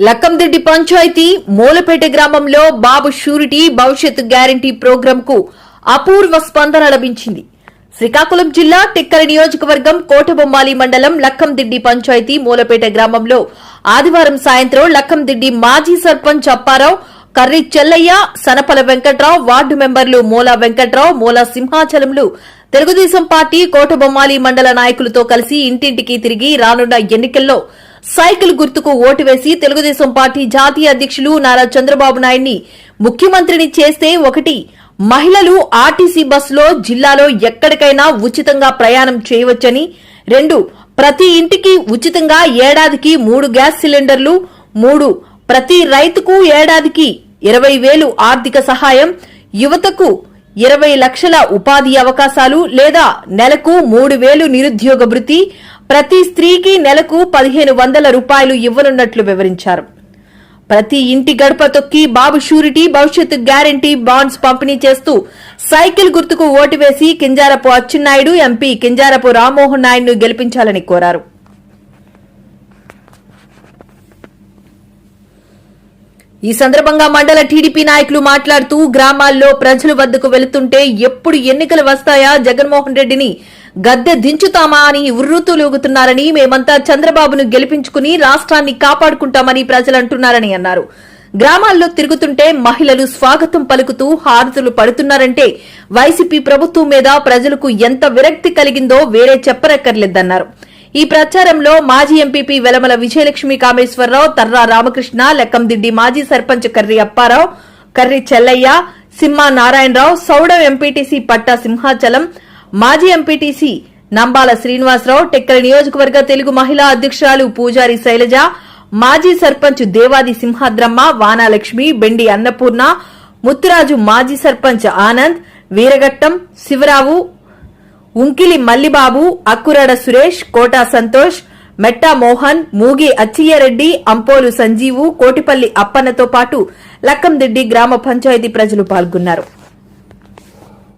లక్కందెడ్డి పంచాయతీ మూలపేట గ్రామంలో Babu surety Bhavishyat guarantee ప్రోగ్రాంకు అపూర్వ స్పందన లభించింది. శ్రీకాకుళం జిల్లా టిక్కర నియోజకవర్గం కోటబొమ్మాలి మండలం లక్కందిడ్డి పంచాయతీ మూలపేట గ్రామంలో ఆదివారం సాయంత్రం లక్కందిడ్డి మాజీ సర్పంచ్ అప్పారావు కర్రి చెల్లయ్య సనపల వెంకట్రావు వార్డు మెంబర్లు మూలా వెంకట్రావు మూలా సింహాచలంలు తెలుగుదేశం పార్టీ కోటబొమ్మాలి మండల నాయకులతో కలిసి ఇంటింటికి తిరిగి రానున్న ఎన్నికల్లో సైకిల్ గుర్తుకు ఓటు వేసి తెలుగుదేశం పార్టీ జాతీయ అధ్యక్షులు నారా చంద్రబాబు నాయుడిని ముఖ్యమంత్రిని చేస్తే ఒకటి మహిళలు ఆర్టీసీ బస్సులో జిల్లాలో ఎక్కడికైనా ఉచితంగా ప్రయాణం చేయవచ్చని రెండు ప్రతి ఇంటికి ఉచితంగా ఏడాదికి మూడు గ్యాస్ సిలిండర్లు మూడు ప్రతి రైతుకు ఏడాదికి ఇరవై వేలు ఆర్థిక సహాయం యువతకు ఇరవై లక్షల ఉపాధి అవకాశాలు లేదా నెలకు మూడు వేలు నిరుద్యోగ భృతి ప్రతి స్త్రీకి నెలకు పదిహేను వందల రూపాయలు ఇవ్వనున్నట్లు వివరించారు. ప్రతి ఇంటి గడప తొక్కి బాబు షూరిటీ భవిష్యత్తు గ్యారంటీ బాండ్స్ పంపిణీ చేస్తూ సైకిల్ గుర్తుకు ఓటు వేసి కింజారపు అచ్చెన్నాయుడు ఎంపీ కింజారపు రామ్మోహన్ నాయుడును గెలిపించాలని కోరారు. ఈ సందర్భంగా మండల టీడీపీ నాయకులు మాట్లాడుతూ గ్రామాల్లో ప్రజల వద్దకు వెళుతుంటే ఎప్పుడు ఎన్నికలు వస్తాయా? జగన్మోహన్ రెడ్డిని గద్దె దించుతామా అని ఉర్రూతులూగుతున్నారని మేమంతా చంద్రబాబును గెలిపించుకుని రాష్ట్రాన్ని కాపాడుకుంటామని ప్రజలు అంటున్నారని అన్నారు. గ్రామాల్లో తిరుగుతుంటే మహిళలు స్వాగతం పలుకుతూ హారతులు పడుతున్నారంటే వైసీపీ ప్రభుత్వం మీద ప్రజలకు ఎంత విరక్తి కలిగిందో వేరే చెప్పనక్కర్లేదన్నారు. ఈ ప్రచారంలో మాజీ ఎంపీపీ వెలమల విజయలక్ష్మి కామేశ్వరరావు తర్రా రామకృష్ణ లెక్కందిడ్డి మాజీ సర్పంచ్ కర్రి అప్పారావు కర్రి చెల్లయ్య సింహ నారాయణరావు సౌడం ఎంపీటీసీ పట్టా సింహాచలం మాజీ ఎంపీటీసీ నంబాల శ్రీనివాసరావు టెక్కల నియోజకవర్గ తెలుగు మహిళా అధ్యక్షురాలు పూజారి శైలజ మాజీ సర్పంచ్ దేవాది సింహాద్రమ్మ వానాలక్ష్మి బెండి అన్నపూర్ణ ముత్తురాజు మాజీ సర్పంచ్ ఆనంద్ వీరగట్టం శివరావు ఉంకిలి మల్లిబాబు అక్కురడ సురేష్ కోటా సంతోష్ మెట్టా మోహన్ మూగి అచ్చియ్యరెడ్డి అంపోలు సంజీవు కోటిపల్లి అప్పన్నతో పాటు లక్కందిడ్డి గ్రామ పంచాయతీ ప్రజలు పాల్గొన్నారు.